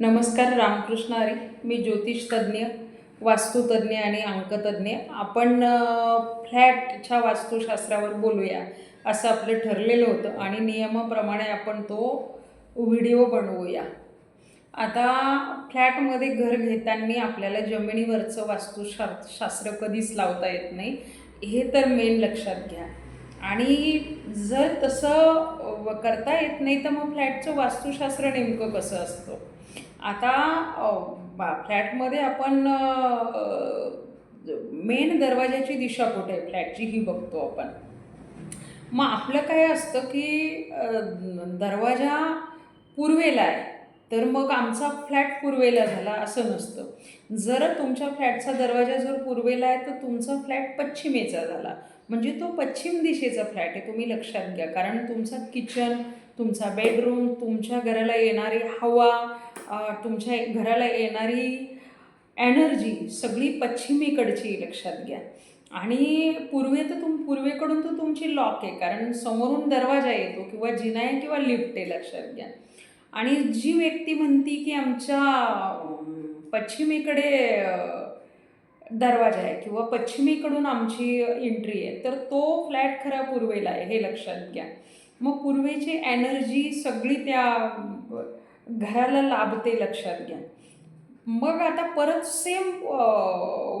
नमस्कार रामकृष्ण हरी. मी ज्योतिष तज्ज्ञ आणि अंकतज्ञ आपण फ्लॅटच्या वास्तुशास्त्रावर बोलूया असं आपलं ठरलेलं होतं आणि नियमाप्रमाणे आपण तो व्हिडिओ बनवूया. आता फ्लॅटमध्ये घर घेताना आपल्याला जमिनीवरचं वास्तुशा शास्त्र कधीच लावता येत नाही हे तर मेन लक्षात घ्या. आणि जर तसं करता येत नाही तर मग फ्लॅटचं वास्तुशास्त्र नेमकं कसं असतं? आता फ्लॅटमध्ये आपण मेन दरवाजाची दिशा कुठे आहे? फ्लॅटची ही बघतो आपण. मग आपलं काय असतं की दरवाजा पूर्वेला आहे तर मग आमचा फ्लॅट पूर्वेला झाला असं नसतं. जर तुमच्या फ्लॅटचा दरवाजा जर पूर्वेला आहे तर तुमचा फ्लॅट पश्चिमेचा झाला. म्हणजे तो पश्चिम दिशेचा फ्लॅट आहे तुम्ही लक्षात घ्या. कारण तुमचा किचन तुमचा बेडरूम तुमच्या घराला येणारी हवा तुमच्या घराला येणारी एनर्जी सगळी पश्चिमेकडची लक्षात घ्या. आणि पूर्वे तर तुम पूर्वेकडून तर तुमची लॉक आहे कारण समोरून दरवाजा येतो किंवा जिना आहे किंवा लिफ्ट आहे लक्षात घ्या. आणि जी व्यक्ती म्हणती की आमच्या पश्चिमेकडे दरवाजा आहे किंवा पश्चिमेकडून आमची एंट्री आहे तर तो फ्लॅट खरा पूर्वेला आहे हे लक्षात घ्या. मग पूर्वेची एनर्जी सगळी त्या घराला लाभते लक्षात घ्या. मग आता परत सेम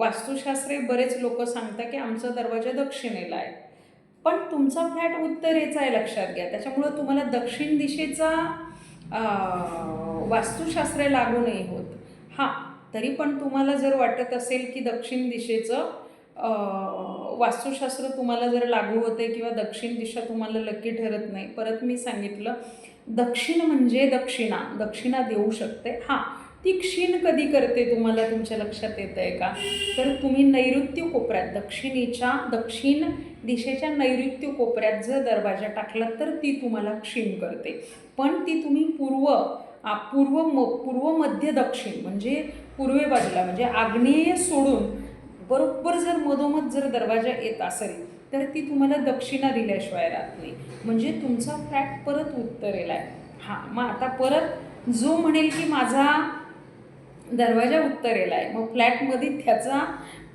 वास्तुशास्त्रे बरेच लोक सांगतात की आमचा दरवाजा दक्षिणेला आहे. पण तुमचा फ्लॅट उत्तरेचा आहे लक्षात घ्या. त्याच्यामुळं तुम्हाला दक्षिण दिशेचा वास्तुशास्त्र लागू नाही होत. हां तरी पण तुम्हाला जर वाटत असेल की दक्षिण दिशेचं वास्तुशास्त्र तुम्हाला जर लागू होते किंवा दक्षिण दिशा तुम्हाला लकी ठरत नाही परत मी सांगितलं दक्षिण म्हणजे दक्षिणा दक्षिणा देऊ शकते. हां ती क्षीण कधी करते तुम्हाला तुमच्या लक्षात येतं आहे का? तर तुम्ही नैऋत्य कोपऱ्यात दक्षिणेच्या दक्षिण दिशेच्या नैऋत्य कोपऱ्यात जर दरवाजा टाकला तर ती तुम्हाला क्षीण करते. पण ती तुम्ही पूर्व पूर्व म पूर्व मध्य दक्षिण म्हणजे पूर्वे बाजूला म्हणजे आग्नेय सोडून बरोबर जर मधोमध जर दरवाजा येत असेल तर ती तुम्हाला दक्षिणा दिल्याशिवाय राहत नाही. म्हणजे तुमचा फ्लॅट परत उत्तरेला आहे. हां मग आता परत जो म्हणेल की माझा दरवाजा उत्तरेला आहे मग फ्लॅटमध्ये त्याचा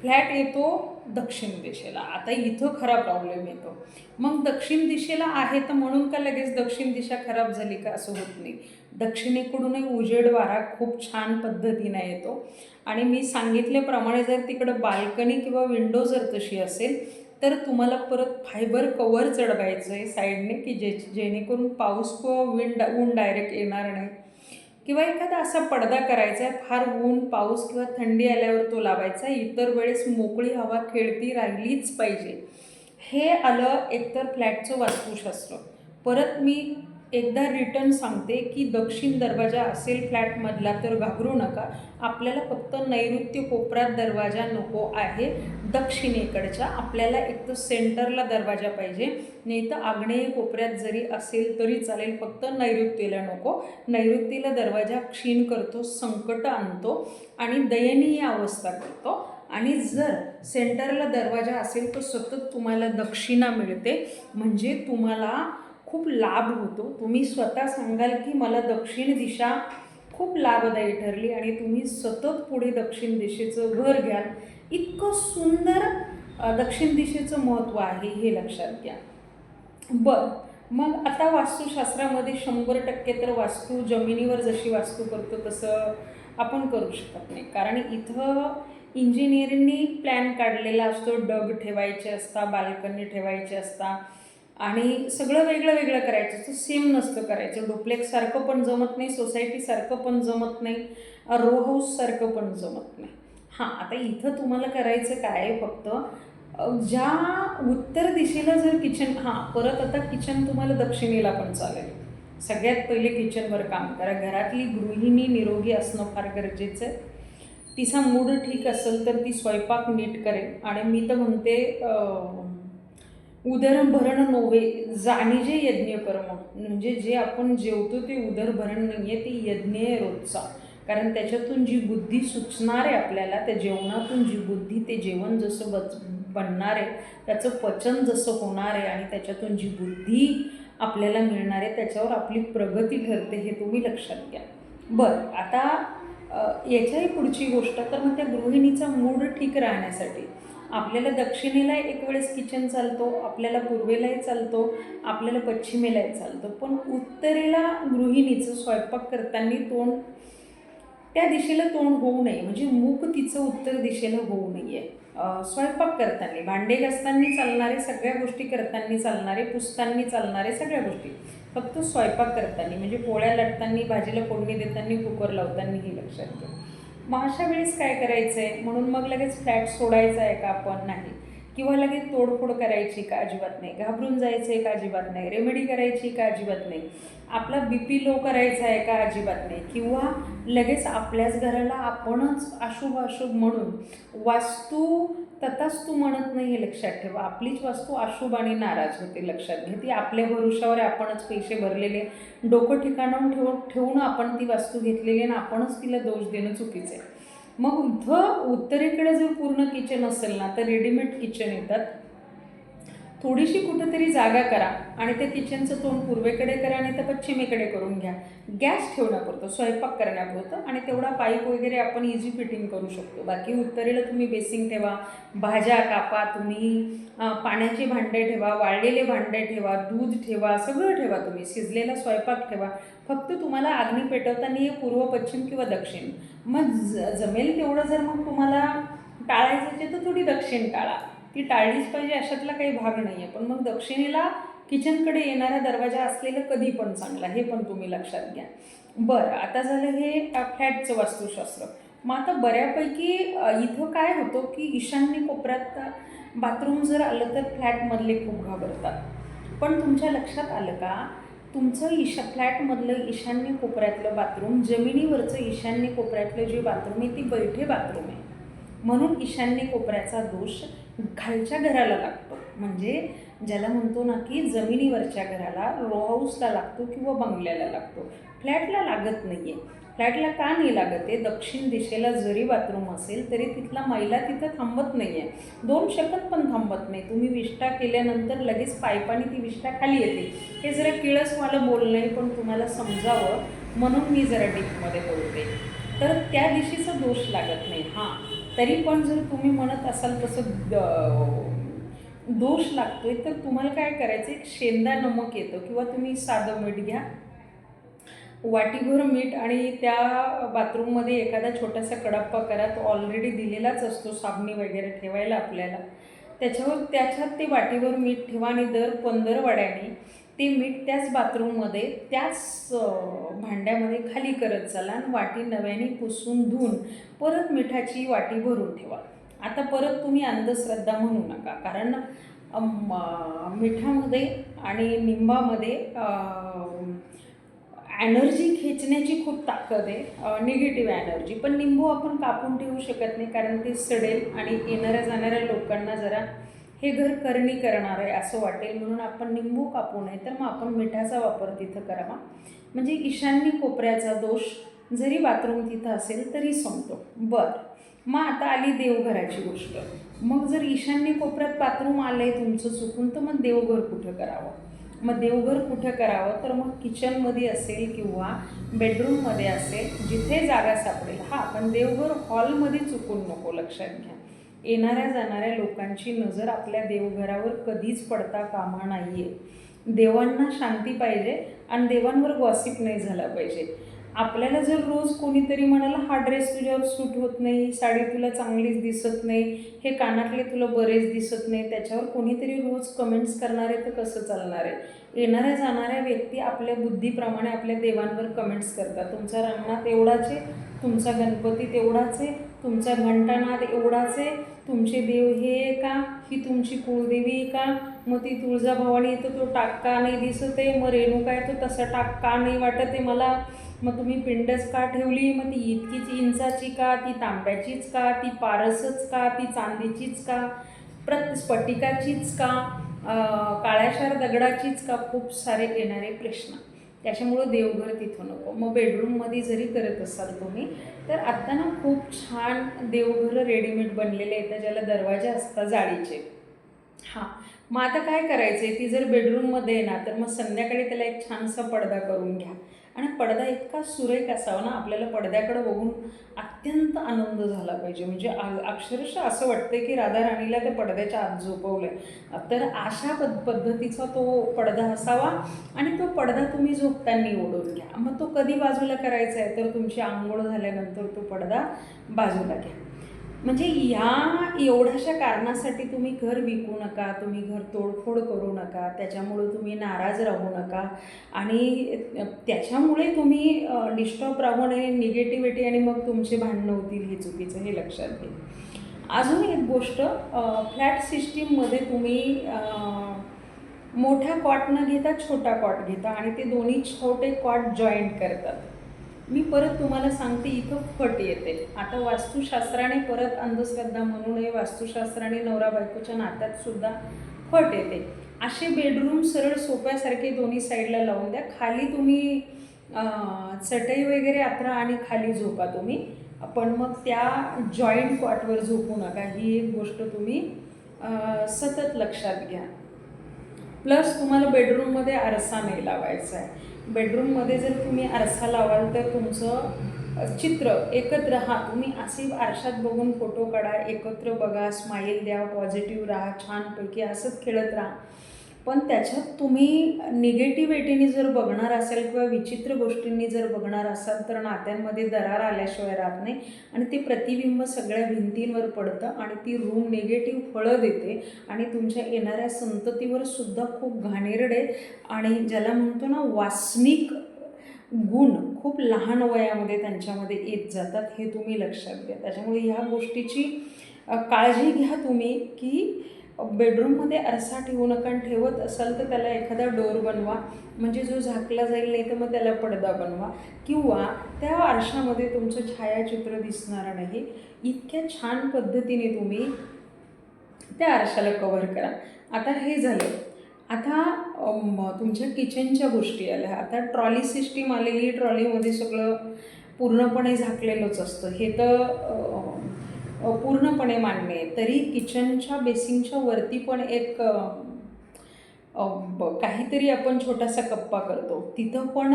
फ्लॅट येतो दक्षिण दिशेला. आता इथं खरा प्रॉब्लेम येतो. मग दक्षिण दिशेला आहे तर म्हणून का लगेच दक्षिण दिशा खराब झाली का असं होत नाही. दक्षिणेकडूनही उजेड वारा खूप छान पद्धतीने येतो. आणि मी सांगितल्याप्रमाणे जर तिकडं बाल्कनी किंवा विंडो जर तशी असेल तर तुम्हाला परत फायबर कवर चढवायचं आहे साईडने की जे जेणेकरून पाऊस किंवा विंड ऊन डायरेक्ट येणार नाही. किंवा एखादा असा पडदा करायचा आहे फार ऊन पाऊस किंवा थंडी आल्यावर तो लावायचा इतर वेळेस मोकळी हवा खेळती राहिलीच पाहिजे. हे आलं एकतर फ्लॅटचं वास्तुशास्त्र. परत मी एकदा रिटर्न सांगते की दक्षिण दरवाजा असेल फ्लॅटमधला तर घाबरू नका. आपल्याला फक्त नैऋत्य कोपऱ्यात दरवाजा नको आहे. दक्षिणेकडच्या आपल्याला एक तर सेंटरला दरवाजा पाहिजे. नाही तर आग्नेय कोपऱ्यात जरी असेल तरी चालेल. फक्त नैऋत्येला नको. नैऋत्येला दरवाजा क्षीण करतो संकट आणतो आणि दयनीय अवस्था करतो. आणि जर सेंटरला दरवाजा असेल तर सतत तुम्हाला दक्षिणा मिळते. म्हणजे तुम्हाला खूप लाभ होतो. तुम्ही स्वतः सांगाल की मला दक्षिण दिशा खूप लाभदायी ठरली आणि तुम्ही सतत पुढे दक्षिण दिशेचं घर घ्याल. इतकं सुंदर दक्षिण दिशेचं महत्त्व आहे हे लक्षात घ्या. बरं मग आता वास्तुशास्त्रामध्ये शंभर टक्के तर वास्तू जमिनीवर जशी वास्तू करतो तसं आपण करू शकत नाही. कारण इथं इंजिनिअरिंगनी प्लॅन काढलेला असतो. डग ठेवायचे असता बाल्कनी ठेवायचे असता. आणि सगळं वेगळं वेगळं करायचं. असतं सेम नसतं करायचं. डुप्लेक्ससारखं पण जमत नाही सोसायटीसारखं पण जमत नाही रो हाऊससारखं पण जमत नाही. हां आता इथं तुम्हाला करायचं काय आहे फक्त ज्या उत्तर दिशेला जर किचन हां परत आता किचन तुम्हाला दक्षिणेला पण चालेल. सगळ्यात पहिले किचनवर काम करा. घरातली गृहिणी निरोगी असणं फार गरजेचं आहे. तिचा मूड ठीक असेल तर ती स्वयंपाक नीट करेल. आणि मी तर म्हणते उदरभरण नोवे जाणीजे यज्ञ कर्म. म्हणजे जे आपण जेवतो ते उदरभरण नाही आहे ते यज्ञ आहे रोजचा. कारण त्याच्यातून जी बुद्धी सुचणार आहे आपल्याला त्या जेवणातून जी बुद्धी ते जेवण जसं बच बनणार आहे त्याचं पचन जसं होणार आहे आणि त्याच्यातून जी बुद्धी आपल्याला मिळणार आहे त्याच्यावर आपली प्रगती ठरते हे तुम्ही लक्षात घ्या. बरं आता याच्याही पुढची गोष्ट तर मग त्या गृहिणीचा मूड ठीक राहण्यासाठी. आपल्याला दक्षिणेला एक वेळेस किचन चालतो आपल्याला पूर्वेलाही चालतो आपल्याला पश्चिमेलाही चालतो. पण उत्तरेला गृहिणीचं स्वयंपाक करताना तोंड त्या दिशेला तोंड होऊ नये. म्हणजे मूक तिचं उत्तर दिशेला होऊ नये. स्वयंपाक करताना भांडे घासताना चालणारे सगळ्या गोष्टी करताना चालणारे पुसताना चालणारे सगळ्या गोष्टी. फक्त स्वयंपाक करताना म्हणजे पोळ्या लाटताना भाजीला फोडणी देताना कुकर लावताना हे लक्षात घ्या. मग अशा वेळेस काय करायचं आहे म्हणून मग लगेच फ्लॅट सोडायचा आहे का आपण? नाही. किंवा लगेच तोडफोड करायची का अजिबात नाही घाबरून जायचं आहे का अजिबात नाही रेमेडी करायची का अजिबात नाही आपला बी पी लो करायचा आहे का अजिबात नाही किंवा लगेच आपल्याच घराला आपणच अशुभ अशुभ म्हणून वास्तू तथाच तू म्हणत नाही हे लक्षात ठेवा. आपलीच वास्तू अशुभ आणि नाराज होते लक्षात घ्या. ती आपल्या भरोशावर आपणच पैसे भरलेले डोकं ठिकाणाहून ठेवून ठेवून आपण ती वास्तू घेतलेली आणि आपणच तिला दोष देणं चुकीचं आहे. मग इथं उत्तरेकडे जर पूर्ण किचन असेल ना तर रेडीमेड किचन येतात. थोडीशी कुठंतरी जागा करा आणि ते किचनचं तोंड पूर्वेकडे करा आणि तर पश्चिमेकडे करून घ्या. गॅस ठेवण्यापुरतं स्वयंपाक करण्यापुरतं आणि तेवढा पाईप वगैरे आपण इझी फिटिंग करू शकतो. बाकी उत्तरेला तुम्ही बेसिंग ठेवा भाज्या कापा तुम्ही पाण्याचे भांडे ठेवा वाळलेले भांडे ठेवा दूध ठेवा सगळं ठेवा तुम्ही. शिजलेला स्वयंपाक ठेवा. फक्त तुम्हाला अग्नी पेटवताना हे पूर्व पश्चिम किंवा दक्षिण. मग ज जमेल तेवढं जर मग तुम्हाला टाळायचं असेल तर थोडी दक्षिण टाळा. ती टाळलीच पाहिजे अशातला काही भाग नाही आहे पण मग दक्षिणेला किचनकडे येणारा दरवाजा असलेलं कधी पण चांगला हे पण तुम्ही लक्षात घ्या. बरं आता झालं हे फ्लॅटचं वास्तुशास्त्र. मग आता बऱ्यापैकी इथं काय होतं की ईशान्य कोपऱ्यात बाथरूम जर आलं तर फ्लॅटमधले खूप घाबरतात. पण तुमच्या लक्षात आलं का? तुमचं ईशा फ्लॅटमधलं ईशान्य कोपऱ्यातलं बाथरूम जमिनीवरचं ईशान्य कोपऱ्यातलं जे बाथरूम आहे ती बैठे बाथरूम आहे. म्हणून ईशान्य कोपऱ्याचा दोष खालच्या घराला लागतो. म्हणजे ज्याला म्हणतो ना की जमिनीवरच्या घराला रो हाऊसला लागतो किंवा बंगल्याला लागतो. फ्लॅटला लागत नाही आहे फ्लॅटला का नाही लागत आहे? दक्षिण दिशेला जरी बाथरूम असेल तरी तिथला मैला तिथं थांबत नाही आहे दोन शकत पण थांबत नाही. तुम्ही विष्ठा केल्यानंतर लगेच पायपाने ती विष्ठा खाली येते. हे जरा किळसवालं बोलणं आहे पण तुम्हाला समजावं म्हणून मी जरा डीपमध्ये बोलते. तर त्या दिशेचा दोष लागत नाही. हां. तरी पण जर तुम्ही म्हणत असाल तसं द- दोष लागतोय तर तुम्हाला काय करायचं एक शेंदा नमक येतं किंवा तुम्ही साधं मीठ घ्या. वाटीभर मीठ आणि त्या बाथरूममध्ये एखादा छोटासा कडाप्पा करा. तो ऑलरेडी दिलेलाच असतो साबणी वगैरे ठेवायला आपल्याला. त्याच्यावर त्याच्यात ते वाटीभर मीठ ठेवा आणि दर पंधरवड्याने ते मीठ त्याच बाथरूममध्ये त्याच भांड्यामध्ये खाली करत चला आणि वाटी नव्याने पुसून धुवून परत मिठाची वाटी भरून ठेवा. आता परत तुम्ही अंधश्रद्धा म्हणू नका कारण मिठामध्ये आणि निंबामध्ये एनर्जी खेचण्याची खूप ताकद आहे निगेटिव्ह एनर्जी. पण निंबू आपण कापून ठेवू शकत नाही कारण ते सडेल आणि येणाऱ्या जाणाऱ्या लोकांना जरा हे घर करणी करणार आहे असं वाटेल. म्हणून आपण निंबू कापू नये तर मग आपण मिठाचा वापर तिथं करावा. म्हणजे ईशान्य कोपऱ्याचा दोष जरी बाथरूम तिथं असेल तरी संपतो. बरं. मग आता आली देवघराची गोष्ट. मग जर ईशान्य कोपऱ्यात बाथरूम आलं आहे तुमचं चुकून तर मग देवघर कुठं करावं? मग देवघर कुठं करावं? तर मग किचनमध्ये असेल किंवा बेडरूममध्ये असेल जिथे जागा सापडेल. हां पण देवघर हॉलमध्ये चुकून नको लक्षात घ्या. येणाऱ्या जाणाऱ्या लोकांची नजर आपल्या देवघरावर कधीच पडता कामा नाही आहे देवांना शांती पाहिजे आणि देवांवर गॉसिप नाही झाला पाहिजे. आपल्याला जर रोज कोणीतरी म्हणाला हा ड्रेस तुझ्यावर सूट होत नाही साडी तुला चांगलीच दिसत नाही हे कानातले तुला बरेच दिसत नाही त्याच्यावर कोणीतरी रोज कमेंट्स करणारे तर कसं चालणार आहे? येणाऱ्या जाणाऱ्या व्यक्ती आपल्या बुद्धीप्रमाणे आपल्या देवांवर कमेंट्स करतात. तुमचा रंगनाथ एवढाच आहे तुमचा गणपती तेवढाच आहे तुमचा घंटानाद एवढाच आहे तुमचे देव हे आहे का? ही तुमची कुळदेवी आहे का? मग ती तुळजाभवानी येतो तो टाक्का नाही दिसत आहे मग रेणुका येतो तसा टाक्का नाही वाटत आहे मला? मग तुम्ही पिंडच का ठेवली? मग ती इतकीच इंचाची का? ती तांब्याचीच का? ती पारसच का? ती चांदीचीच का? प्रत स्फटिकाचीच का? काळ्याशार दगडाचीच का? खूप सारे येणारे प्रश्न. त्याच्यामुळं देवघर तिथं नको. मग बेडरूममध्ये जरी करत असाल तुम्ही तर आत्ता ना खूप छान देवघरं रेडीमेड बनलेले आहेत ज्याला दरवाजे असतात जाळीचे. हां. मग आता काय करायचं आहे ती जर बेडरूममध्ये आहे ना तर मग संध्याकाळी त्याला एक छानसा पडदा करून घ्या. आणि पडदा इतका सुरेख असावा ना आपल्याला पडद्याकडे बघून अत्यंत आनंद झाला पाहिजे. म्हणजे अक्षरशः असं वाटतं की राधा राणीला त्या पडद्याच्या आत झोपवलं आहे तर अशा पद पद्धतीचा तो पडदा असावा आणि तो पडदा तुम्ही झोपताना ओढून घ्या. मग तो कधी बाजूला करायचा आहे? तर तुमची आंघोळ झाल्यानंतर तो पडदा बाजूला घ्या. म्हणजे ह्या एवढ्याशा कारणासाठी तुम्ही घर विकू नका तुम्ही घर तोडफोड करू नका त्याच्यामुळे तुम्ही नाराज राहू नका. आणि त्याच्यामुळे तुम्ही डिस्टर्ब राहू नये निगेटिव्हिटी आणि मग तुमचे भांडणं होतील हे चुकीचं हे लक्षात घे अजून एक गोष्ट फ्लॅट सिस्टीममध्ये तुम्ही मोठा मोठ्या कॉट न घेता छोटा कॉट घेता आणि ते दोन्ही छोटे कॉट जॉईंट करतात. मी परत तुम्हाला सांगते इथं फट येते. आता वास्तुशास्त्राने परत अंधश्रद्धा म्हणू नये वास्तुशास्त्राने नवरा बायकोच्या नात्यात सुद्धा फट येते. असे बेडरूम सरळ सोप्यासारखे दोन्ही साईडला लावून द्या. खाली तुम्ही चटई वगैरे आत्रा आणि खाली झोपा तुम्ही. पण मग त्या जॉईंट क्वाटवर झोपू नका. ही एक गोष्ट तुम्ही सतत लक्षात घ्या. प्लस तुम्हाला बेडरूममध्ये आरसा नाही लावायचा आहे बेडरूममध्ये जर तुम्ही आरसा लावाल तर तुमचं चित्र एकत्र हा तुम्ही असे आरशात बघून फोटो काढा एकत्र बघा स्माईल द्या पॉझिटिव्ह राहा छानपैकी असंच खेळत राहा. पण त्याच्यात तुम्ही निगेटिव्हिटीने जर बघणार असाल किंवा विचित्र गोष्टींनी जर बघणार असाल तर नात्यांमध्ये दरार आल्याशिवाय राहत नाही आणि ते प्रतिबिंब सगळ्या भिंतींवर पडतं आणि ती रूम निगेटिव्ह फळं देते आणि तुमच्या येणाऱ्या संततीवर सुद्धा खूप घाणेरडे आणि ज्याला म्हणतो ना वासनिक गुण खूप लहान वयामध्ये त्यांच्यामध्ये येत जातात हे तुम्ही लक्षात घ्या. त्याच्यामुळे ह्या गोष्टीची काळजी घ्या तुम्ही की बेडरूममध्ये आरसा ठेवू नका आणि ठेवत असाल तर त्याला एखादा डोर बनवा. म्हणजे जो झाकला जाईल नाही तर मग त्याला पडदा बनवा. किंवा त्या आरशामध्ये तुमचं छायाचित्र दिसणार नाही. इतक्या छान पद्धतीने तुम्ही त्या आरशाला कवर करा. आता हे झालं. आता तुमच्या किचनच्या गोष्टी आल्या. आता ट्रॉली सिस्टीम आलेली. ट्रॉलीमध्ये सगळं पूर्णपणे झाकलेलंच असतं. हे तर पूर्णपणे मांडणे. तरी किचनच्या बेसिनच्या वरती पण एक ब- काहीतरी आपण छोटासा कप्पा करतो. तिथं पण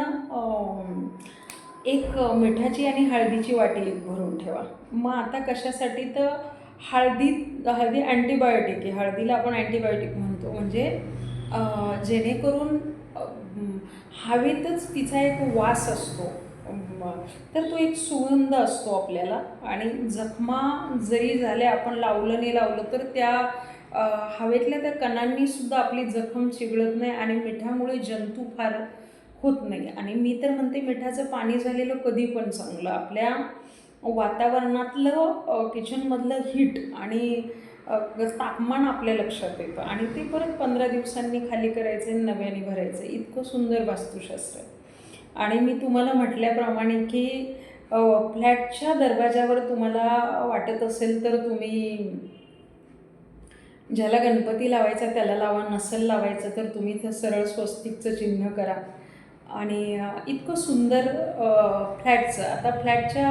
एक मिठाची आणि हळदीची वाटी एक भरून ठेवा. मग आता कशासाठी तर हळदी हळदी अँटीबायोटिक आहे. हळदीला आपण अँटीबायोटिक म्हणतो. म्हणजे जेणेकरून हवेतच तिचा एक वास असतो. तर तो एक सुगंध असतो आपल्याला. आणि जखमा जरी झाल्या आपण लावलं नाही लावलं तर त्या हवेतल्या त्या कणांनी सुद्धा आपली जखम चिघळत नाही आणि मिठामुळे जंतू फार होत नाही. आणि मी तर म्हणते मिठाचं पाणी झालेलं कधी पण चांगलं. आपल्या वातावरणातलं किचनमधलं हीट आणि तापमान आपल्या लक्षात येतं. आणि ते परत पंधरा दिवसांनी खाली करायचं नव्याने भरायचं. इतकं सुंदर वास्तुशास्त्र आहे. आणि मी तुम्हाला म्हटल्याप्रमाणे की फ्लॅटच्या दरवाजावर तुम्हाला वाटत असेल तर तुम्ही ज्याला गणपती लावायचा त्याला लावा नसेल लावायचं तर तुम्ही तर सरळ स्वस्तिकचं चिन्ह करा. आणि इतकं सुंदर फ्लॅटचं. आता फ्लॅटच्या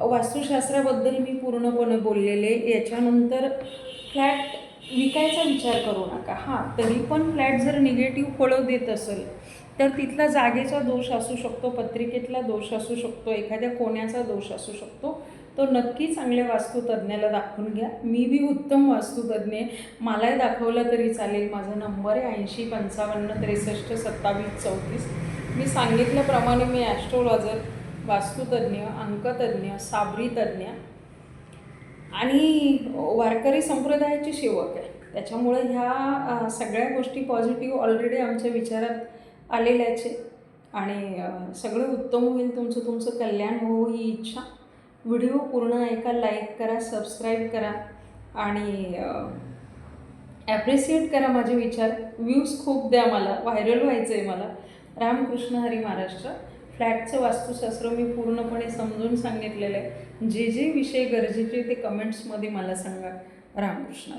वास्तुशास्त्राबद्दल मी पूर्णपणे बोललेले. याच्यानंतर फ्लॅट विकायचा विचार करू नका. हां तरी पण फ्लॅट जर निगेटिव्ह फळं देत असेल तर तिथला जागेचा दोष असू शकतो पत्रिकेतला दोष असू शकतो एखाद्या कोण्याचा दोष असू शकतो. तो नक्की चांगल्या वास्तुतज्ञाला दाखवून घ्या. मी बी उत्तम वास्तुतज्ञ मलाही दाखवलं तरी चालेल. माझा नंबर आहे ऐंशी पंचावन्न त्रेसष्ट सत्तावीस चौतीस. मी सांगितल्याप्रमाणे मी ॲस्ट्रोलॉजर वास्तुतज्ञ अंकतज्ञ साबरीतज्ञ आणि वारकरी संप्रदायाची सेवक आहे. त्याच्यामुळे ह्या सगळ्या गोष्टी पॉझिटिव्ह ऑलरेडी आमच्या विचारात आलेल्याचे. आणि सगळं उत्तम होईल तुमचं तुमचं कल्याण हो ही इच्छा. व्हिडिओ पूर्ण ऐका लाईक करा सबस्क्राईब करा. आणि ॲप्रिसिएट करा माझे विचार. व्ह्यूज खूप द्या मला. व्हायरल व्हायचं आहे मला. रामकृष्ण हरी महाराष्ट्र. फ्लॅटचं वास्तुशास्त्र मी पूर्णपणे समजून सांगितलेलं आहे. जे जे विषय गरजेचे ते कमेंट्समध्ये मला सांगा. रामकृष्ण हरी.